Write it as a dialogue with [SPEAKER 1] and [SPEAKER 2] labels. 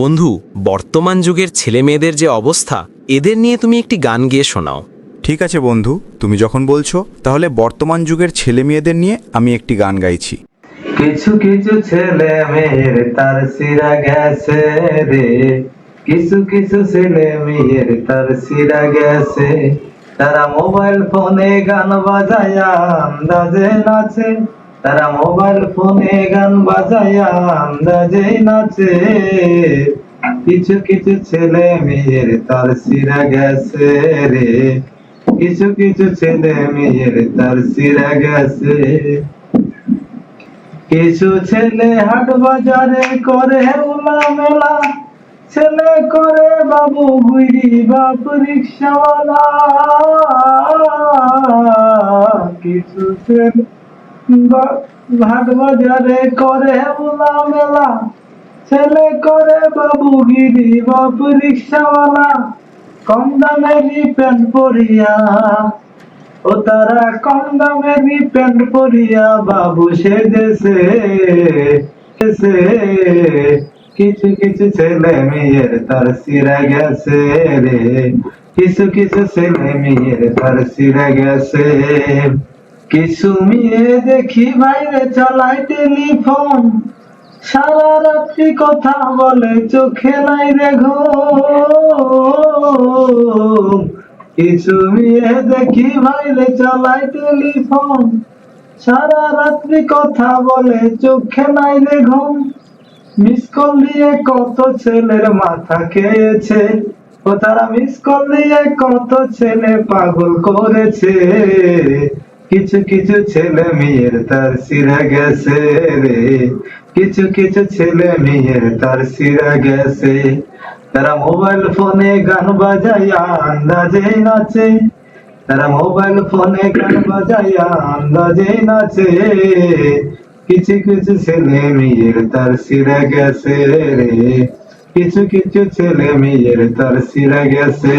[SPEAKER 1] বন্ধু বর্তমান যুগের ছেলে মেয়েদের যে অবস্থা এদের নিয়ে তুমি একটি গান গেয়ে শোনাও।
[SPEAKER 2] ঠিক আছে বন্ধু তুমি যখন বলছো তাহলে বর্তমান যুগের ছেলে মেয়েদের নিয়ে আমি একটি গান গাইছি।
[SPEAKER 3] কিছু কিছু ছেলে মেয়ের তার সিরা গেছে রে। কিছু কিছু ছেলে মেয়ের তার সিরা গেছে। তারা মোবাইল ফোনে গান বাজায়া আন্দাজে নাচে। তারা মোবাইল ফোনে গান বাজায়া আন্দাজে নাচে। কিছু কিছু ছেলে মেয়ের তার সিরা গেছে রে। কিছু কিছু ছেলে মেয়ের তার সিরা গেছে। কিছু ছেলে হাট বাজারে করে উলা মেলা ছেলে করে বাবু গুইরি বাপ রিক্সাওয়ালা। কিছু ছেলে বা- বাজারে করে উলা মেলা ছেলে করে বাবু গিরি বাপ রিক্সাওয়ালা, কম দামেরই প্যান্ট পরিয়া। ও তারা কম দামেরই প্যান্ট পরিয়া, বাবু সেজেছে এসে কিছু কিছু ছেলে মেয়ের তার সিরা গেছে রে। কিছু কিছু ছেলে মেয়ের তার সিরা গেছে। দেখি বাইরে চালায় টেলিফোন। সারা রাত্রি কথা বলে, চোখে নাই রে কিছু মেয়ে দেখি ভাইরে চালায় টেলিফোন। সারা রাত্রি কথা বলে, চোখে নাই রে মিস কল দিয়ে কত ছেলের মাথা খেয়েছে। ও তারা মিস কল দিয়ে কত ছেলে পাগল করেছে। কিছু কিছু ছেলে মেয়ের তার সিরা গেছে রে। কিছু কিছু ছেলে মেয়ের তার সিরা গেছে। তারা মোবাইল ফোনে গান বাজাইয়া আন্দাজে নাচে। তারা মোবাইল ফোনে গান বাজাইয়া আন্দাজে নাচে। কিছু কিছু ছেলে মেয়ের তার সিরা গেছে রে। কিছু কিছু ছেলে মেয়ের তার সিরা গেছে।